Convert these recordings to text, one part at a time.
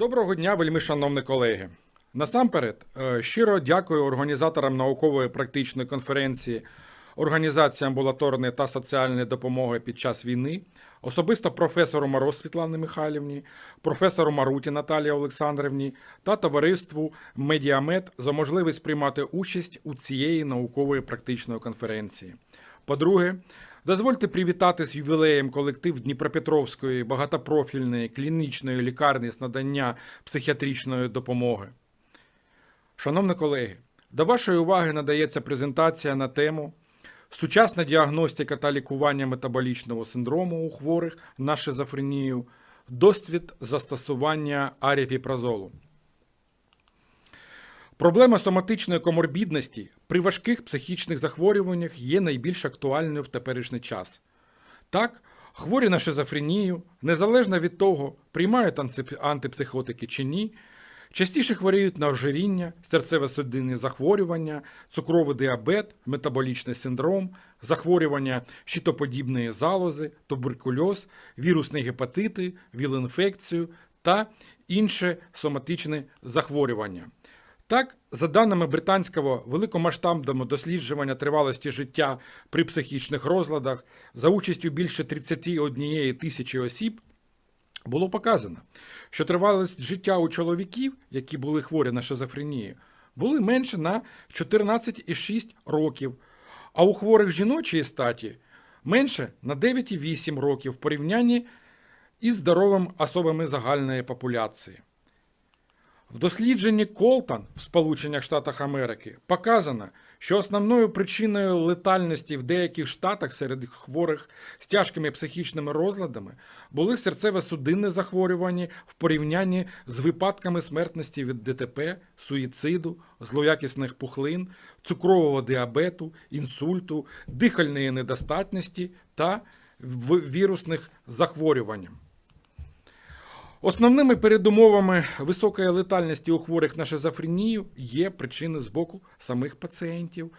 Доброго дня, вельми шановні колеги. Насамперед, е, щиро дякую організаторам наукової практичної конференції Організації амбулаторної та соціальної допомоги під час війни, особисто професору Мороз Світлані Михайлівні, професору Маруті Наталії Олександрівні та товариству Медіамед за можливість приймати участь у цієї наукової практичної конференції. По-друге, дозвольте привітати з ювілеєм колектив Дніпропетровської багатопрофільної клінічної лікарні з надання психіатричної допомоги. Шановні колеги, до вашої уваги надається презентація на тему Сучасна діагностика та лікування метаболічного синдрому у хворих на шизофренію, досвід застосування аріпіпразолу. Проблема соматичної коморбідності при важких психічних захворюваннях є найбільш актуальною в теперішній час. Так, хворі на шизофренію, незалежно від того, приймають антипсихотики чи ні, частіше хворіють на ожиріння, серцево-судинні захворювання, цукровий діабет, метаболічний синдром, захворювання щитоподібної залози, туберкульоз, вірусні гепатити, віл-інфекцію та інші соматичні захворювання. Так, за даними британського великомасштабного дослідження тривалості життя при психічних розладах за участю більше 31 тисячі осіб, було показано, що тривалість життя у чоловіків, які були хворі на шизофренію, були менше на 14,6 років, а у хворих жіночої статі менше на 9,8 років в порівнянні із здоровими особами загальної популяції. В дослідженні Колтон в Сполучених Штатах Америки показано, що основною причиною летальності в деяких штатах серед хворих з тяжкими психічними розладами були серцево-судинні захворювання в порівнянні з випадками смертності від ДТП, суїциду, злоякісних пухлин, цукрового діабету, інсульту, дихальної недостатності та вірусних захворювань. Основними передумовами високої летальності у хворих на шизофренію є причини з боку самих пацієнтів,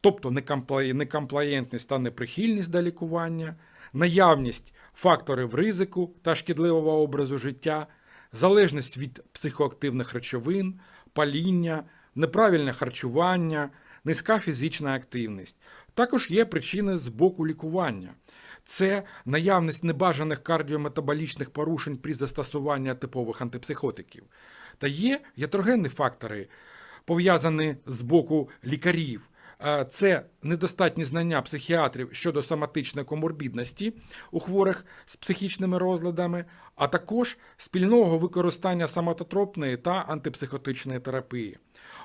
тобто некомпла- некомплаєнтність та неприхильність до лікування, наявність факторів ризику та шкідливого образу життя, залежність від психоактивних речовин, паління, неправильне харчування, низька фізична активність. Також є причини з боку лікування. Це наявність небажаних кардіометаболічних порушень при застосуванні типових антипсихотиків. Та є ятрогенні фактори, пов'язані з боку лікарів. Це недостатні знання психіатрів щодо соматичної коморбідності у хворих з психічними розладами, а також спільного використання самототропної та антипсихотичної терапії.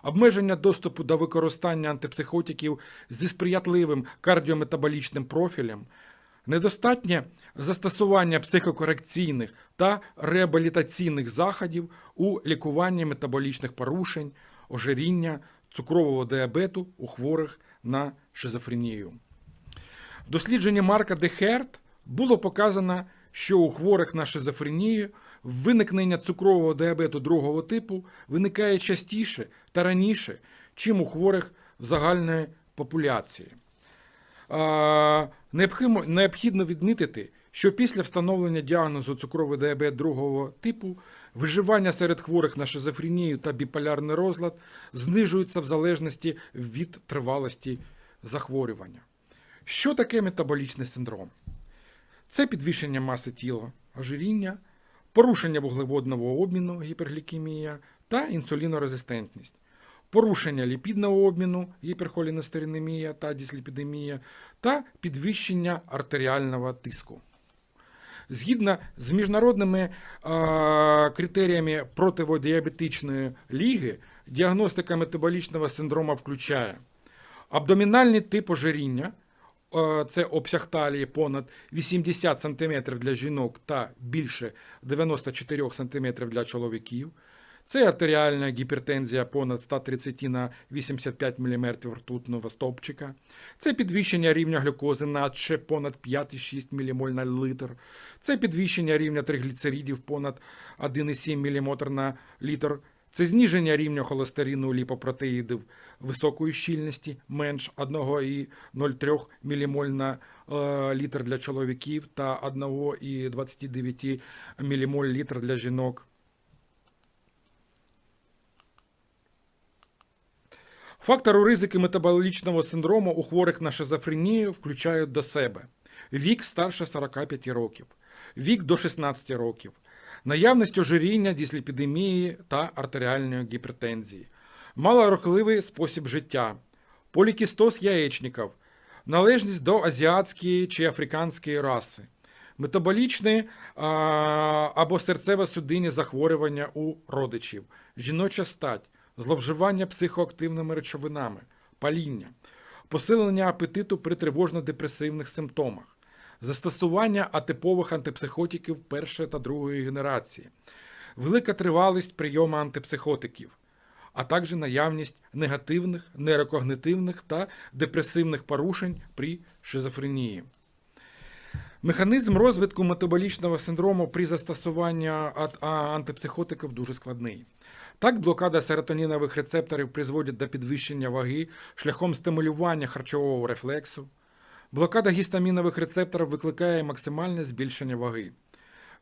Обмеження доступу до використання антипсихотиків зі сприятливим кардіометаболічним профілем, недостатнє застосування психокорекційних та реабілітаційних заходів у лікуванні метаболічних порушень, ожиріння, цукрового діабету у хворих на шизофренію. В дослідженні Марка Дехерт було показано, що у хворих на шизофренію виникнення цукрового діабету другого типу виникає частіше та раніше, чим у хворих загальної популяції. Необхідно, відмітити, що після встановлення діагнозу цукровий діабет другого типу виживання серед хворих на шизофренію та біполярний розлад знижується в залежності від тривалості захворювання. Що таке метаболічний синдром? Це підвищення маси тіла, ожиріння, порушення вуглеводного обміну, гіперглікемія та інсулінорезистентність, порушення ліпідного обміну, гіперхолінестеринемія та дисліпідемія та підвищення артеріального тиску. Згідно з міжнародними е, критеріями противодіабетичної ліги, діагностика метаболічного синдрому включає абдомінальний тип ожиріння, е, це обсяг талії понад 80 см для жінок та більше 94 см для чоловіків. Це артеріальна гіпертензія понад 130 на 85 мм ртутного стовпчика. Це підвищення рівня глюкози надше понад 5,6 ммоль на літр. Це підвищення рівня тригліцеридів понад 1,7 мм на літр. Це зниження рівня холестерину ліпопротеїдів високої щільності менш 1,03 ммоль на е, літр для чоловіків та 1,29 ммоль літр для жінок. Фактори ризики метаболічного синдрому у хворих на шизофренію включають до себе. Вік старше 45 років, вік до 16 років, наявність ожиріння, дисліпідемії та артеріальної гіпертензії, малорухливий спосіб життя, полікістоз яєчників, належність до азіатської чи африканської раси, метаболічне або серцево-судинні захворювання у родичів, жіноча стать, зловживання психоактивними речовинами, паління, посилення апетиту при тривожно-депресивних симптомах, застосування атипових антипсихотиків першої та другої генерації, велика тривалість прийому антипсихотиків, а також наявність негативних, нейрокогнитивних та депресивних порушень при шизофренії. Механізм розвитку метаболічного синдрому при застосуванні антипсихотиків дуже складний. Так, блокада серотонінових рецепторів призводить до підвищення ваги шляхом стимулювання харчового рефлексу. Блокада гістамінових рецепторів викликає максимальне збільшення ваги.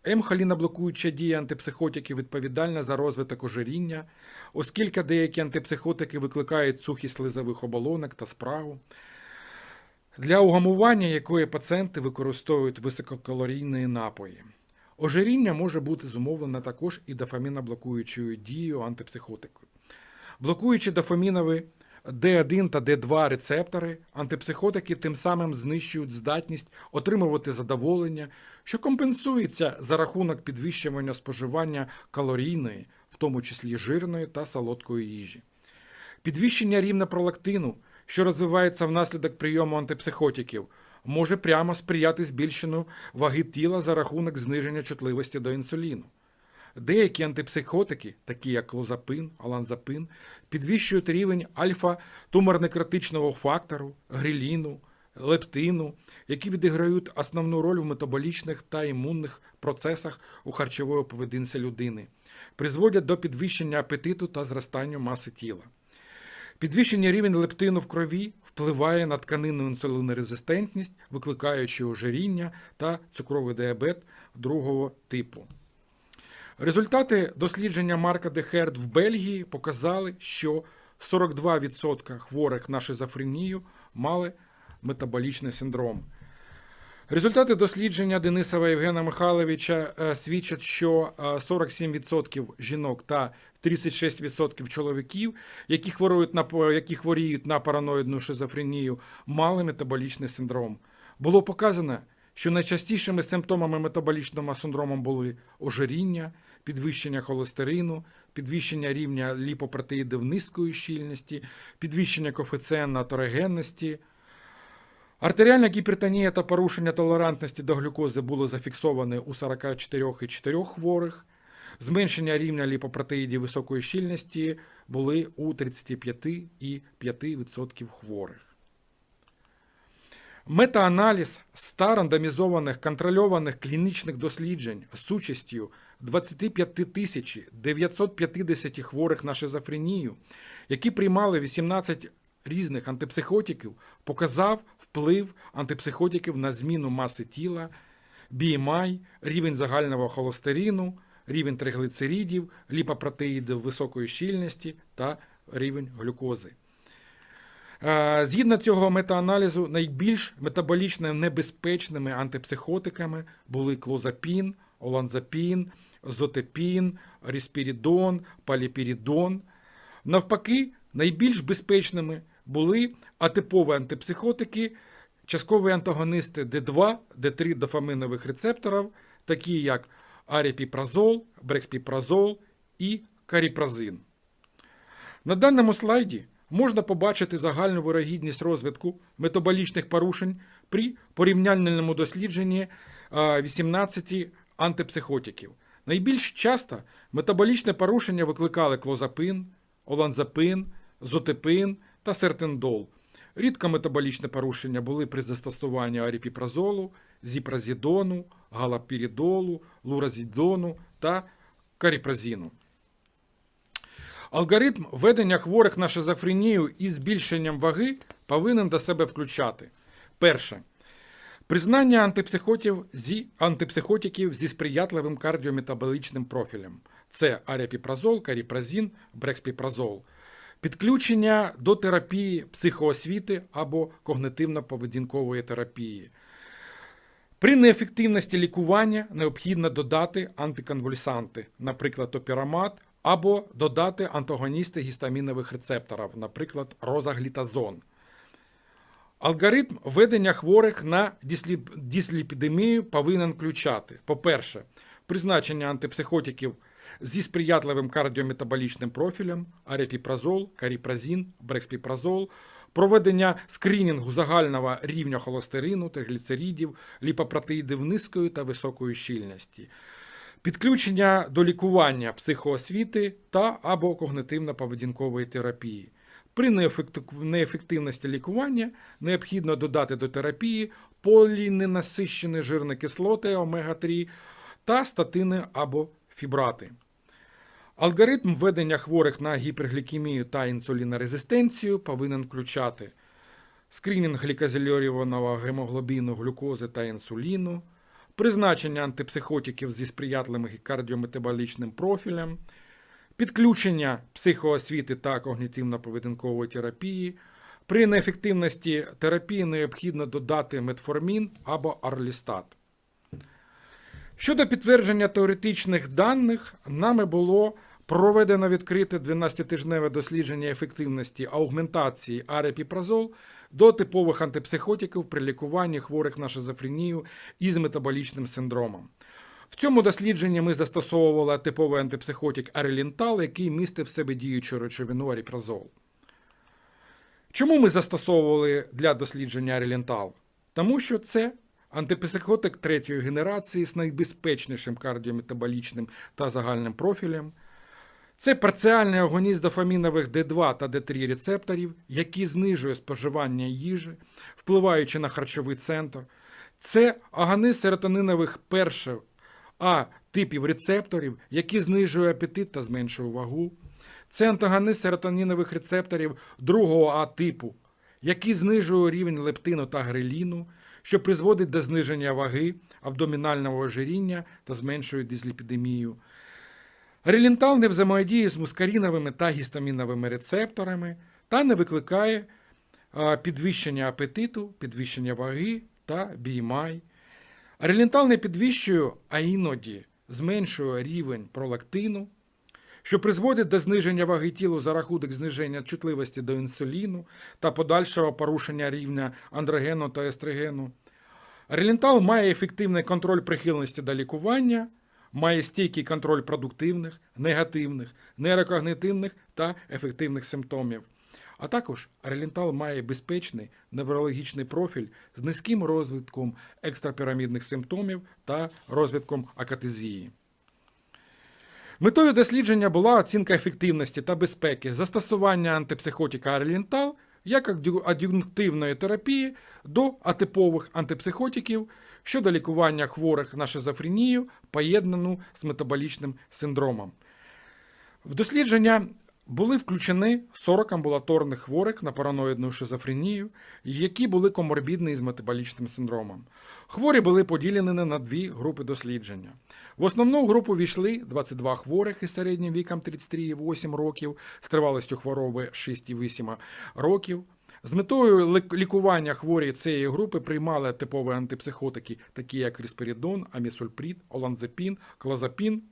М-холіноблокуюча дія антипсихотиків відповідальна за розвиток ожиріння, оскільки деякі антипсихотики викликають сухість слизових оболонок та спрагу, для угамування якої пацієнти використовують висококалорійні напої. Ожиріння може бути зумовлене також і дофаміноблокуючою дією антипсихотику. Блокуючи дофамінові D1 та D2 рецептори, антипсихотики тим самим знищують здатність отримувати задоволення, що компенсується за рахунок підвищування споживання калорійної, в тому числі жирної та солодкої їжі. Підвищення рівня пролактину, що розвивається внаслідок прийому антипсихотиків, може прямо сприяти збільшенню ваги тіла за рахунок зниження чутливості до інсуліну. Деякі антипсихотики, такі як клозапин, аланзапин, підвищують рівень альфа-туморнекротичного фактору, гриліну, лептину, які відіграють основну роль в метаболічних та імунних процесах у харчової поведінці людини, призводять до підвищення апетиту та зростання маси тіла. Підвищення рівень лептину в крові впливає на тканинну інсулінорезистентність, викликаючи ожиріння та цукровий діабет другого типу. Результати дослідження Марка Дехерд в Бельгії показали, що 42% хворих на шизофренію мали метаболічний синдром. Результати дослідження Денисова Євгена Михайловича е, свідчать, що е, 47% жінок та 36% чоловіків, які хворують на які хворіють на параноїдну шизофренію, мали метаболічний синдром. Було показано, що найчастішими симптомами метаболічного синдрому були ожиріння, підвищення холестерину, підвищення рівня ліпопротеїдів низької щільності, підвищення коефіцієнта атерогенності. Артеріальна гіпертонія та порушення толерантності до глюкози були зафіксовані у 44,4 хворих. Зменшення рівня ліпопротеїдів високої щільності були у 35,5% хворих. Метааналіз 100 рандомізованих контрольованих клінічних досліджень з участю 25 950 хворих на шизофренію, які приймали 18 різних антипсихотиків, показав вплив антипсихотиків на зміну маси тіла, BMI, рівень загального холестерину, рівень триглицеридів, ліпопротеїдів високої щільності та рівень глюкози. Е, Згідно цього метааналізу, найбільш метаболічно небезпечними антипсихотиками були клозапін, оланзапін, зотепін, ріспірідон, паліпірідон. Навпаки, найбільш безпечними були атипові антипсихотики, часткові антагоністи D2, D3 дофаминових рецепторів, такі як аріпіпразол, брекспіпразол і каріпразин. На даному слайді можна побачити загальну вирогідність розвитку метаболічних порушень при порівняльному дослідженні 18 антипсихотиків. Найбільш часто метаболічне порушення викликали клозапин, оланзапин, зотепин та сертендол. Рідко метаболічне порушення були при застосуванні аріпіпразолу, зіпразідону, галапіридолу, луразідону та каріпразіну. Алгоритм ведення хворих на шизофренію із збільшенням ваги повинен до себе включати. Перше. Признання антипсихотів зі, антипсихотиків зі сприятливим кардіометаболічним профілем. Це аріапіпразол, каріпразін, брекспіпразол. Підключення до терапії психоосвіти або когнитивно-поведінкової терапії. При неефективності лікування необхідно додати антиконвульсанти, наприклад, опірамат, або додати антагоністи гістамінових рецепторів, наприклад, розаглітазон. Алгоритм ведення хворих на дисліпідемію повинен включати, по-перше, призначення антипсихотиків зі сприятливим кардіометаболічним профілем, арепіпразол, каріпразін, брекспіпразол, проведення скринінгу загального рівня холестерину, тригліцеридів, ліпопротеїдів низької та високої щільності, підключення до лікування психоосвіти та або когнитивно-поведінкової терапії. При неефективності лікування необхідно додати до терапії поліненасищені жирні кислоти омега-3 та статини або фібрати. Алгоритм введення хворих на гіперглікемію та інсулінорезистенцію повинен включати скринінг глікозильованого гемоглобіну, глюкози та інсуліну, призначення антипсихотиків зі сприятливим кардіометаболічним профілем, підключення психоосвіти та когнітивно-поведінкової терапії. При неефективності терапії необхідно додати метформін або арлістат. Щодо підтвердження теоретичних даних, нами було проведено відкрите 12-тижневе дослідження ефективності аугментації арепіпразол до типових антипсихотиків при лікуванні хворих на шизофренію із метаболічним синдромом. В цьому дослідженні ми застосовували типовий антипсихотик арелінтал, який містив в себе діючу речовину аріпразол. Чому ми застосовували для дослідження арелінтал? Тому що це антипсихотик третьої генерації з найбезпечнішим кардіометаболічним та загальним профілем. Це парціальний агоніст дофамінових D2 та D3 рецепторів, який знижує споживання їжі, впливаючи на харчовий центр. Це агонист серотонинових перших А типів рецепторів, які знижує апетит та зменшує вагу. Це антагонист серотонінових рецепторів другого А типу, який знижує рівень лептину та греліну, що призводить до зниження ваги, абдомінального ожиріння та зменшує дизліпідемію. Релінтал не взаємодіє з мускаріновими та гістаміновими рецепторами та не викликає підвищення апетиту, підвищення ваги та BMI. Релінтал не підвищує, а іноді зменшує рівень пролактину, що призводить до зниження ваги тіла за рахунок зниження чутливості до інсуліну та подальшого порушення рівня андрогену та естрогену. Релінтал має ефективний контроль прихильності до лікування, має стійкий контроль продуктивних, негативних, нейрокогнитивних та ефективних симптомів. А також релінтал має безпечний неврологічний профіль з низьким розвитком екстрапірамідних симптомів та розвитком акатезії. Метою дослідження була оцінка ефективності та безпеки застосування антипсихотика Арлінтал як ад'юнктивної терапії до атипових антипсихотиків щодо лікування хворих на шизофренію, поєднану з метаболічним синдромом. В дослідження були включені 40 амбулаторних хворих на параноїдну шизофренію, які були коморбідні з метаболічним синдромом. Хворі були поділені на дві групи дослідження. В основну групу війшли 22 хворих із середнім віком 33,8 років, з тривалістю хвороби 6,8 років. З метою лікування хворі цієї групи приймали типові антипсихотики, такі як ріспиридон, амісульпрід, оланзепін, клозапін,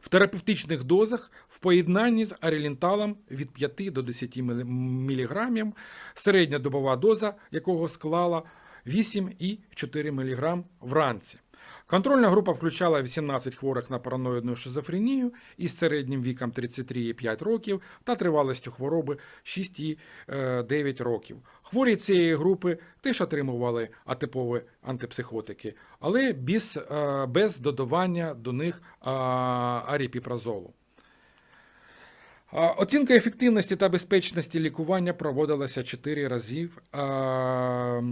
в терапевтичних дозах в поєднанні з арелінталом від 5 до 10 мг, середня добова доза якого склала 8,4 мг вранці. Контрольна група включала 18 хворих на параноїдну шизофренію із середнім віком 33,5 років та тривалістю хвороби 6,9 років. Хворі цієї групи теж отримували атипові антипсихотики, але без, е, без додавання до них е, аріпіпразолу. Оцінка ефективності та безпечності лікування проводилася 4 разів. Е,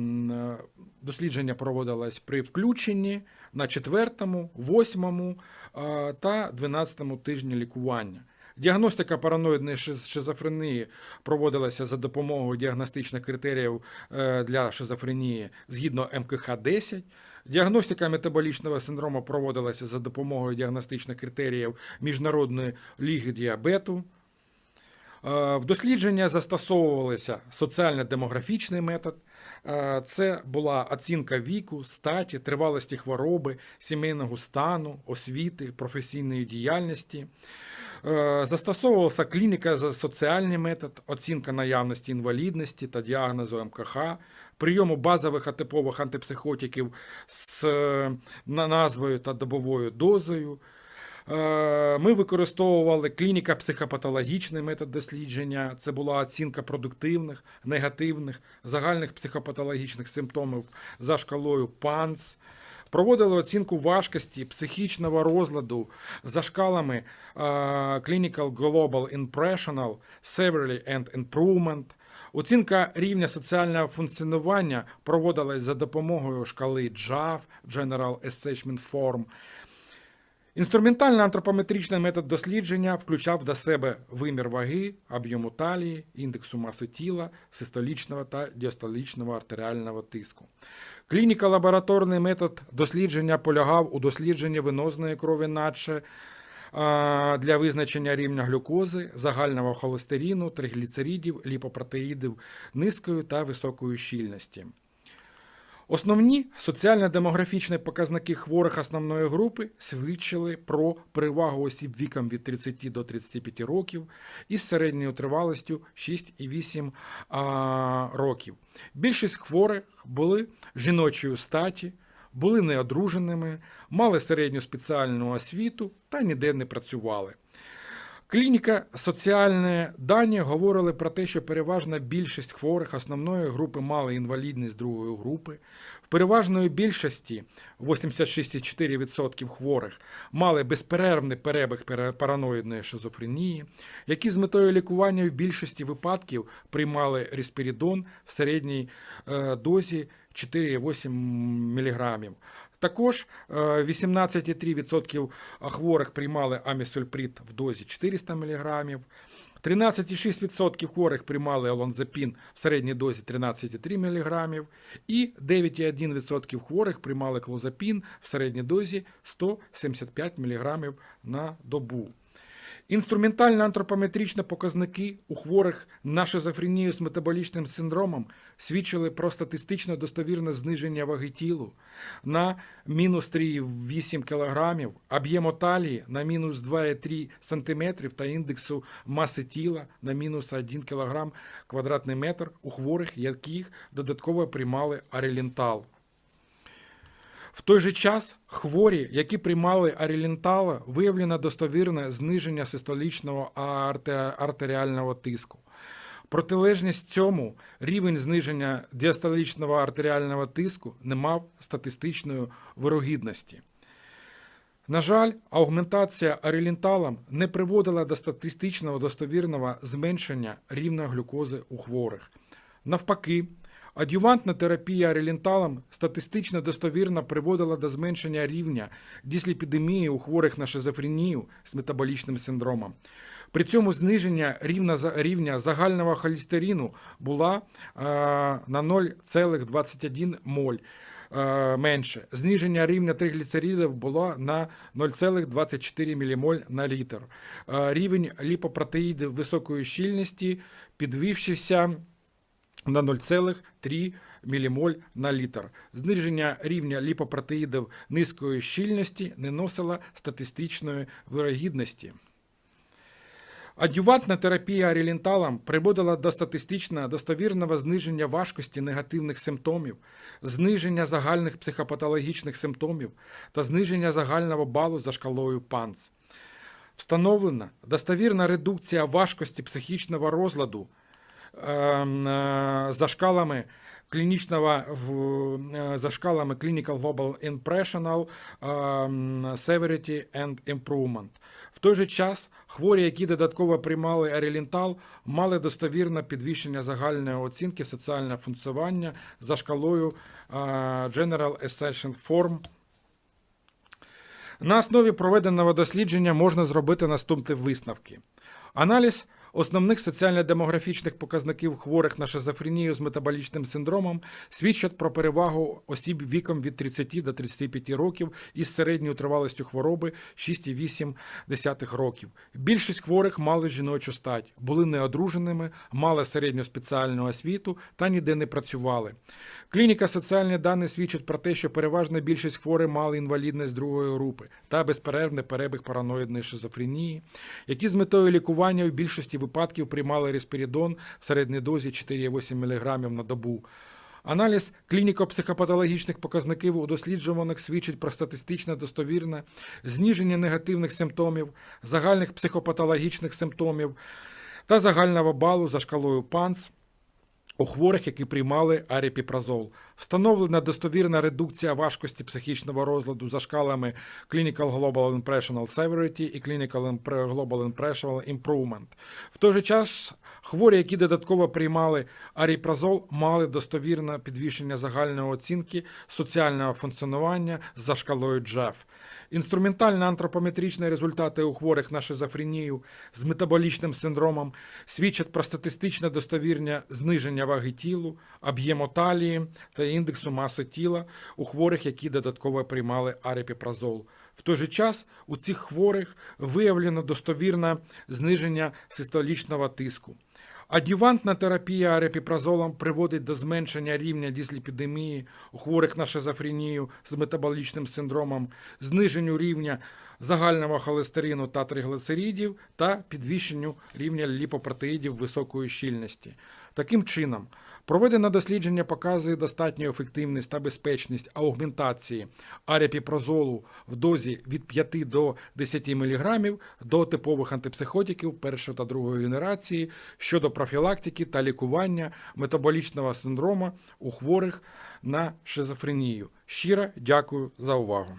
Дослідження проводилось при включенні на 4, 8 а, та 12 тижні лікування. Діагностика параноїдної шизофренії проводилася за допомогою діагностичних критеріїв е, для шизофренії згідно МКХ-10. Діагностика метаболічного синдрому проводилася за допомогою діагностичних критеріїв Міжнародної ліги діабету. Е, В дослідження застосовувалися соціально-демографічний метод. Це була оцінка віку, статі, тривалості хвороби, сімейного стану, освіти, професійної діяльності. Е, Застосовувався клініка за соціальний метод, оцінка наявності інвалідності та діагнозу МКХ, прийому базових атипових антипсихотиків з е, назвою та добовою дозою. Е, Ми використовували клініка психопатологічний метод дослідження. Це була оцінка продуктивних, негативних, загальних психопатологічних симптомів за шкалою ПАНС. Проводили оцінку важкості психічного розладу за шкалами е, Clinical Global Impressional, Severely and Improvement. Оцінка рівня соціального функціонування проводилась за допомогою шкали JAF, General Assessment Form. Інструментально-антропометричний метод дослідження включав до себе вимір ваги, об'єму талії, індексу маси тіла, систолічного та діастолічного артеріального тиску. Клініко-лабораторний метод дослідження полягав у дослідженні венозної крові наче для визначення рівня глюкози, загального холестерину, тригліцеридів, ліпопротеїдів низької та високої щільності. Основні соціально-демографічні показники хворих основної групи свідчили про перевагу осіб віком від 30 до 35 років із середньою тривалістю 6,8 а, років. Більшість хворих були жіночої статі, були неодруженими, мали середню спеціальну освіту та ніде не працювали. Клініка соціальні дані говорили про те, що переважна більшість хворих основної групи мали інвалідність другої групи. В переважної більшості 86,4% хворих мали безперервний перебіг пере- параноїдної шизофренії, які з метою лікування в більшості випадків приймали респірідон в середній е, дозі 4,8 мг. Також е, 18,3% хворих приймали амісульприт в дозі 400 мг. 13,6% хворих приймали алонзапін в середній дозі 13,3 мг. І 9,1% хворих приймали клозапін в середній дозі 175 мг на добу. Інструментально-антропометричні показники у хворих на шизофренію з метаболічним синдромом свідчили про статистично достовірне зниження ваги тілу на мінус 3,8 кг, об'єму талії на мінус 2,3 см та індексу маси тіла на мінус 1 кг квадратний метр у хворих, яких додатково приймали арелінтал. В той же час хворі, які приймали арелінтала, виявлено достовірне зниження систолічного артеріального тиску. Протилежність цьому рівень зниження діастолічного артеріального тиску не мав статистичної вирогідності. На жаль, аугментація арелінталом не приводила до статистичного достовірного зменшення рівня глюкози у хворих. Навпаки, адювантна терапія арелінталом статистично достовірно приводила до зменшення рівня дисліпідемії у хворих на шизофренію з метаболічним синдромом. При цьому зниження рівня, рівня загального холестерину була е, на 0,21 моль е, менше. Зниження рівня тригліцеридів було на 0,24 ммоль на літр. Е, Рівень ліпопротеїдів високої щільності підвівшися на 0,3 мілімоль на літр. Зниження рівня ліпопротеїдів низької щільності не носило статистичної вирогідності. Адювантна терапія арелінталом приводила до статистично достовірного зниження важкості негативних симптомів, зниження загальних психопатологічних симптомів та зниження загального балу за шкалою ПАНС. Встановлена достовірна редукція важкості психічного розладу за шкалами клінічного в- е, за шкалами Clinical Global Impressional ем, Severity and Improvement. В той же час хворі, які додатково приймали арелінтал, мали достовірне підвищення загальної оцінки соціального функціонування за шкалою е, General Assessment Form на основі проведеного дослідження можна зробити наступні висновки. Аналіз основних соціально-демографічних показників хворих на шизофренію з метаболічним синдромом свідчать про перевагу осіб віком від 30 до 35 років із середньою тривалістю хвороби 6,8 років. Більшість хворих мали жіночу стать, були неодруженими, мали середню спеціальну освіту та ніде не працювали. Клініка соціальні дані свідчать про те, що переважна більшість хворих мали інвалідність другої групи та безперервний перебіг параноїдної шизофренії, які з метою лікування в більшості випадків приймали респірідон в середній дозі 4,8 мг на добу. Аналіз клініко-психопатологічних показників у досліджуваних свідчить про статистично достовірне зниження негативних симптомів, загальних психопатологічних симптомів та загального балу за шкалою ПАНС у хворих, які приймали аріпіпразол. Встановлена достовірна редукція важкості психічного розладу за шкалами Clinical Global Impressional Severity і Clinical Global Impressional Improvement. В той же час хворі, які додатково приймали аріпразол, мали достовірне підвищення загальної оцінки соціального функціонування за шкалою Джеф. Інструментальні антропометричні результати у хворих на шизофренію з метаболічним синдромом свідчать про статистичне достовірне зниження ваги тілу, об'єму талії та індексу маси тіла у хворих, які додатково приймали аріпіпразол. В той же час у цих хворих виявлено достовірне зниження систолічного тиску. Адювантна терапія арепіпразолом приводить до зменшення рівня дисліпідемії у хворих на шизофренію з метаболічним синдромом, зниженню рівня загального холестерину та триглицеридів та підвищенню рівня ліпопротеїдів високої щільності. Таким чином, проведене дослідження показує достатню ефективність та безпечність аугментації арепіпрозолу в дозі від 5 до 10 мг до типових антипсихотиків першої та другої генерації щодо профілактики та лікування метаболічного синдрому у хворих на шизофренію. Щиро дякую за увагу.